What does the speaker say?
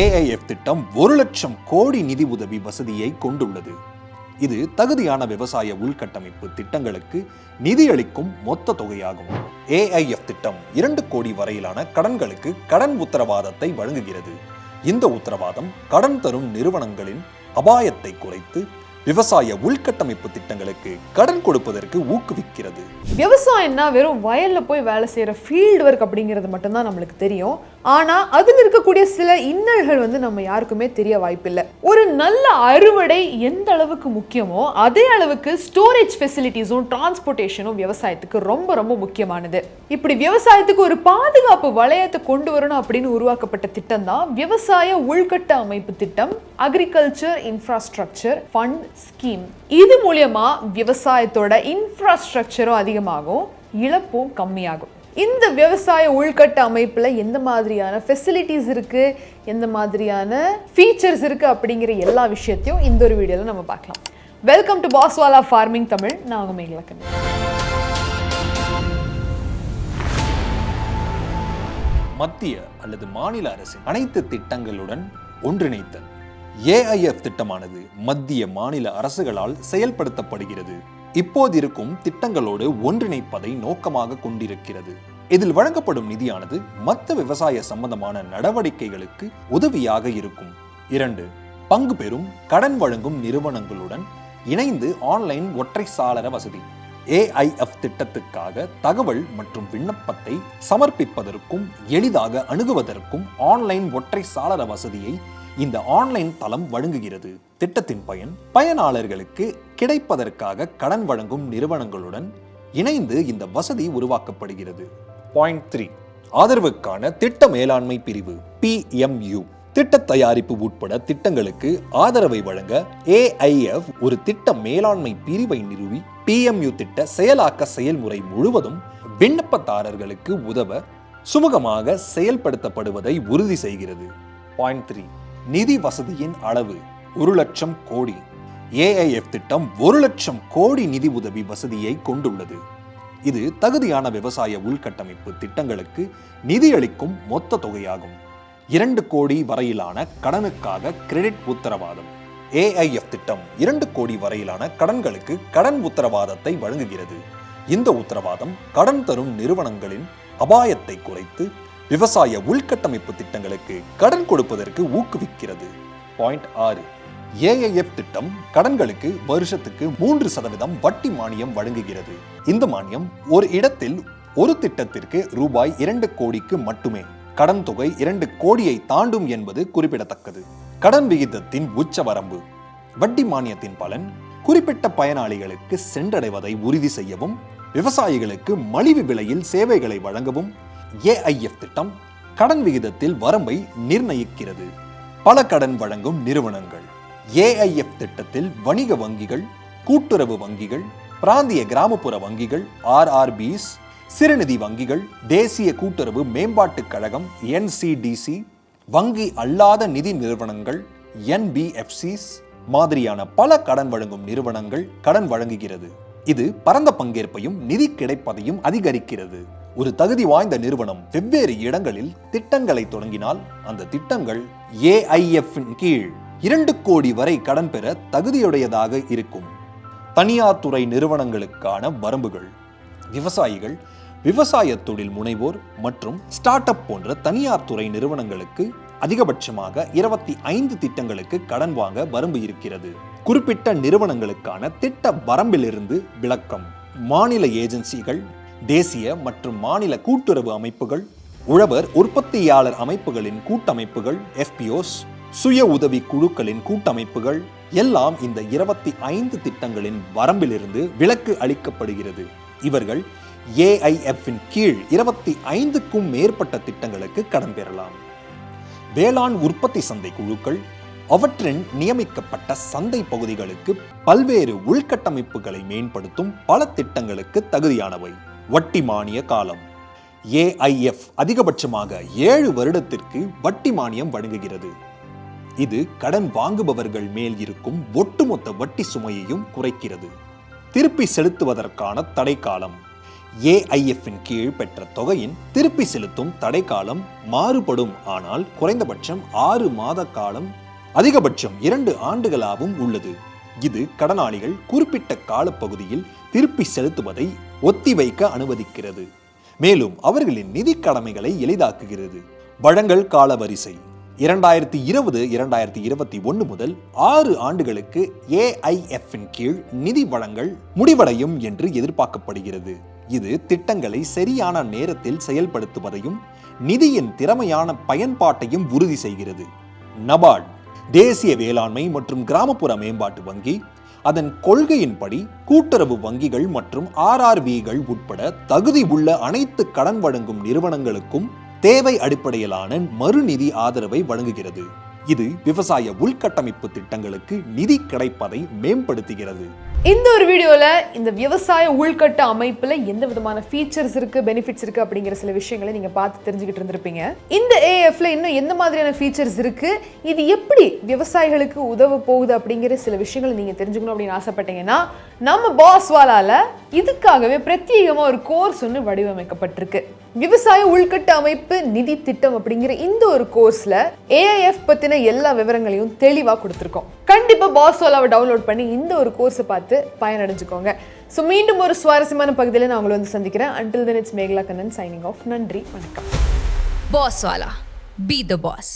AIF திட்டம் ஒரு லட்சம் கோடி நிதி உதவி வசதியை கொண்டுள்ளது. இது தகுதியான விவசாய உள்கட்டமைப்பு திட்டங்களுக்கு நிதியளிக்கும் மொத்த தொகையாகும். ஏஐஎஃப் திட்டம் இரண்டு கோடி வரையிலான கடன்களுக்கு கடன் உத்தரவாதத்தை வழங்குகிறது. இந்த உத்தரவாதம் கடன் தரும் நிறுவனங்களின் அபாயத்தை குறைத்து விவசாய உள்கட்டமைப்பு திட்டங்களுக்கு கடன் கொடுப்பதற்கு ஊக்குவிக்கிறது. விவசாயம்னா வெறும் வயல்ல போய் வேலை செய்யற ஃபீல்டு ஒர்க் அப்படிங்கிறது மட்டும்தான் நம்மளுக்கு தெரியும். ஆனால் அதில் இருக்கக்கூடிய சில இன்னல்கள் வந்து நம்ம யாருக்குமே தெரிய வாய்ப்பில்லை. ஒரு நல்ல அறுவடை எந்த அளவுக்கு முக்கியமோ அதே அளவுக்கு ஸ்டோரேஜ் ஃபெசிலிட்டிஸும் டிரான்ஸ்போர்ட்டேஷனும் விவசாயத்துக்கு ரொம்ப ரொம்ப முக்கியமானது. இப்படி விவசாயத்துக்கு ஒரு பாதுகாப்பு வளையத்தை கொண்டு வரணும் அப்படின்னு உருவாக்கப்பட்ட திட்டம் தான் விவசாய உள்கட்ட அமைப்பு திட்டம் அக்ரிகல்ச்சர் இன்ஃப்ராஸ்ட்ரக்சர் ஃபண்ட் ஸ்கீம் இது மூலியமா விவசாயத்தோட இன்ஃப்ராஸ்ட்ரக்சரும் அதிகமாகும் இழப்பும் கம்மியாகும். இந்த விவசாய உள்கட்ட அமைப்பில் எந்த மாதிரியான ஃபெசிலிட்டிஸ் இருக்கு எந்த மாதிரியான ஃபீச்சர்ஸ் இருக்கு அப்படிங்கிற எல்லா விஷயத்தையும் இந்த ஒரு வீடியோவில் நம்ம பார்க்கலாம். Welcome to Paswala farming Tamil நான் உங்க மேகலக்கன் மத்திய அல்லது மாநில அரசின் அனைத்து திட்டங்களுடன் ஒன்றிணைத்தல். ஏஐஎஃப் திட்டமானது மத்திய மாநில அரசுகளால் செயல்படுத்தப்படுகிறது. இப்போது இருக்கும் திட்டங்களோடு ஒன்றிணைப்பதை நோக்கமாக கொண்டிருக்கிறது. இதில் வழங்கப்படும் நிதியானது மற்ற விவசாய சம்பந்தமான நடவடிக்கைகளுக்கு உதவியாக இருக்கும். இரண்டு பங்கு பெறும் கடன் வழங்கும் நிறுவனங்களுடன் இணைந்து ஆன்லைன் ஒற்றை சாளர வசதி ஏஐஎஃப் திட்டத்துக்காக தகவல் மற்றும் விண்ணப்பத்தை சமர்ப்பிப்பதற்கும் எளிதாக அணுகுவதற்கும் ஆன்லைன் ஒற்றை சாளர வசதியை இந்த ஆன்லைன் தளம் வழங்குகிறது. திட்டத்தின் பயன் பயனாளர்களுக்கு கிடைப்பதற்காக கடன் வழங்கும் நிறுவனங்களுடன் இணைந்து இந்த வசதி உருவாக்கப்படுகிறது. பாயிண்ட் த்ரீ ஆதரவுக்கான திட்ட மேலாண்மை பிரிவு பிஎம்யூ திட்ட தயாரிப்பு உட்பட திட்டங்களுக்கு ஆதரவை வழங்க ஏஐஎஃப் ஒரு திட்ட மேலாண்மை பிரிவை நிறுவி பிஎம்யூ திட்ட செயலாக்க செயல்முறை முழுவதும் விண்ணப்பதாரர்களுக்கு உதவ சுமூகமாக செயல்படுத்தப்படுவதை உறுதி செய்கிறது. பாயிண்ட் த்ரீ நிதி வசதியின் அளவு ஒரு லட்சம் கோடி. ஏஐஎஃப் திட்டம் ஒரு லட்சம் கோடி நிதி உதவி வசதியை கொண்டுள்ளது. இது தகுதியான விவசாய உள்கட்டமைப்பு திட்டங்களுக்கு நிதியளிக்கும் மொத்த தொகையாகும். இரண்டு கோடி வரையிலான கடனுக்காக கிரெடிட் உத்தரவாதம். ஏஐஎஃப் திட்டம் இரண்டு கோடி வரையிலான கடன்களுக்கு கடன் உத்தரவாதத்தை வழங்குகிறது. இந்த உத்தரவாதம் கடன் தரும் நிறுவனங்களின் அபாயத்தை குறைத்து விவசாய உள்கட்டமைப்பு திட்டங்களுக்கு கடன் கொடுப்பதற்கு ஊக்குவிக்கிறது. பாயிண்ட் ஆறு. ஏஐஎஃப் திட்டம் கடன்களுக்கு வருஷத்துக்கு மூன்று சதவீதம் வட்டி மானியம் வழங்குகிறது. இந்த மானியம் ஒரு இடத்தில் ஒரு திட்டத்திற்கு ரூபாய் இரண்டு கோடிக்கு மட்டுமே. கடன் தொகை இரண்டு கோடியை தாண்டும் என்பது குறிப்பிடத்தக்கது. கடன் விகிதத்தின் உச்ச வரம்பு வட்டி மானியத்தின் பலன் குறிப்பிட்ட பயனாளிகளுக்கு சென்றடைவதை உறுதி செய்யவும் விவசாயிகளுக்கு மலிவு விலையில் சேவைகளை வழங்கவும் ஏஐஎஃப் திட்டம் கடன் விகிதத்தில் வரம்பை நிர்ணயிக்கிறது. பல கடன் வழங்கும் நிறுவனங்கள் ஏஐஎஃப் திட்டத்தில் வணிக வங்கிகள் கூட்டுறவு வங்கிகள் பிராந்திய கிராமப்புற வங்கிகள் ஆர்ஆர்பிஸ் சிறுநிதி வங்கிகள் தேசிய கூட்டுறவு மேம்பாட்டுக் கழகம் என்சிடிசி வங்கி அல்லாத நிதி நிறுவனங்கள் என்பிஎஃப்சிஸ் மாதிரியான பல கடன் வழங்கும் நிறுவனங்கள் கடன் வழங்குகிறது. இது பரந்த பங்கேற்பையும் நிதி கிடைப்பதையும் அதிகரிக்கிறது. ஒரு தகுதி வாய்ந்த நிறுவனம் வெவ்வேறு இடங்களில் திட்டங்களை தொடங்கினால் அந்த திட்டங்கள் ஏஐஎஃப் கீழ் இரண்டு கோடி வரை கடன் பெற தகுதியுடையதாக இருக்கும். தனியார் துறை நிறுவனங்களுக்கான வரம்புகள் விவசாயிகள் விவசாய தொழில் முனைவோர் மற்றும் ஸ்டார்ட் அப் போன்ற தனியார் துறை நிறுவனங்களுக்கு அதிகபட்சமாக இருபத்தி ஐந்து திட்டங்களுக்கு கடன் வாங்க வரம்பு இருக்கிறது. குறிப்பிட்ட நிறுவனங்களுக்கான திட்ட வரம்பிலிருந்து விளக்கம். மாநில ஏஜென்சிகள் தேசிய மற்றும் மாநில கூட்டுறவு அமைப்புகள் உழவர் உற்பத்தியாளர் அமைப்புகளின் கூட்டமைப்புகள் எஃபிஓஸ் சுய உதவி குழுக்களின் கூட்டமைப்புகள் எல்லாம் இந்த இருபத்தி ஐந்து திட்டங்களின் வரம்பிலிருந்து விலக்கு அளிக்கப்படுகிறது. இவர்கள் ஏஐஎஃப்பின் கீழ் இருபத்தி ஐந்துக்கும் மேற்பட்ட திட்டங்களுக்கு கடன் பெறலாம். வேளாண் உற்பத்தி சந்தை குழுக்கள் அவற்றின் நியமிக்கப்பட்ட சந்தை பகுதிகளுக்கு பல்வேறு உள்கட்டமைப்புகளை மேம்படுத்தும் பல திட்டங்களுக்கு தகுதியானவை. வட்டி மானிய காலம் ஏஐஎஃப் அதிகபட்சமாக ஏழு வருடத்திற்கு வட்டி மானியம் வழங்குகிறது. இது கடன் வாங்குபவர்கள் மேல் இருக்கும் ஒட்டுமொத்த வட்டி சுமையையும் குறைக்கிறது. திருப்பி செலுத்துவதற்கான தடை காலம் ஏஐஎஃப்பின் கீழ் பெற்ற தொகையின் திருப்பி செலுத்தும் தடைக்காலம் மாறுபடும் ஆனால் குறைந்தபட்சம் ஆறு மாத காலம். அதிகபட்சம் இரண்டு ஆண்டுகளாகவும் உள்ளது. இது கடனாளிகள் குறிப்பிட்ட காலப்பகுதியில் திருப்பி செலுத்துவதை ஒத்திவைக்க அனுமதிக்கிறது. மேலும் அவர்களின் நிதி கடமைகளை எளிதாக்குகிறது. வழங்கல் கால வரிசை இரண்டாயிரத்தி இருபது இரண்டாயிரத்தி இருபத்தி ஒன்று முதல் ஆறு ஆண்டுகளுக்கு ஏஐஎஃப்பின் கீழ் நிதி வழங்கல் முடிவடையும் என்று எதிர்பார்க்கப்படுகிறது. இது திட்டங்களை சரியான நேரத்தில் செயல்படுத்துவதையும் நிதியின் திறமையான பயன்பாட்டையும் உறுதி செய்கிறது. நபார்ட் தேசிய வேளாண்மை மற்றும் கிராமப்புற மேம்பாட்டு வங்கி அதன் கொள்கையின்படி கூட்டுறவு வங்கிகள் மற்றும் ஆர்ஆர்விகள் உட்பட தகுதி உள்ள அனைத்து கடன் வழங்கும் நிறுவனங்களுக்கும் தேவை அடிப்படையிலான மறுநிதி ஆதரவை வழங்குகிறது. இது விவசாய உள்கட்டமைப்பு திட்டங்களுக்கு நிதி கிடைப்பதை மேம்படுத்துகிறது. இந்த ஒரு வீடியோவில் இந்த விவசாய உள்கட்ட அமைப்பில் எந்த விதமான ஃபீச்சர்ஸ் இருக்குது பெனிஃபிட்ஸ் இருக்குது அப்படிங்கிற சில விஷயங்களை நீங்கள் பார்த்து தெரிஞ்சுக்கிட்டு இருந்திருப்பீங்க. இந்த ஏஎஃப்ல இன்னும் எந்த மாதிரியான ஃபீச்சர்ஸ் இருக்குது இது எப்படி விவசாயிகளுக்கு உதவ போகுது அப்படிங்கிற சில விஷயங்களை நீங்கள் தெரிஞ்சுக்கணும் அப்படின்னு ஆசைப்பட்டீங்கன்னா நம்ம பாஸ்வாலாவில் இதுக்காகவே பிரத்யேகமாக ஒரு கோர்ஸ் ஒன்று வடிவமைக்கப்பட்டிருக்கு. விவசாய உள்கட்ட அமைப்பு நிதி திட்டம் அப்படிங்கிற இந்த ஒரு கோர்ஸில் ஏஐஎஃப் பற்றின எல்லா விவரங்களையும் தெளிவாக கொடுத்துருக்கோம். கண்டிப்பா பாஸ்வாலாவை டவுன்லோட் பண்ணி இந்த ஒரு கோர்ஸை பார்த்து பயனடைஞ்சுக்கோங்க. ஸோ மீண்டும் ஒரு சுவாரஸ்யமான பகுதியில் நான் உங்களை வந்து சந்திக்கிறேன். Until then it's Megala Kannan signing off நன்றி வணக்கம். பாஸ்வாலா பி த பாஸ்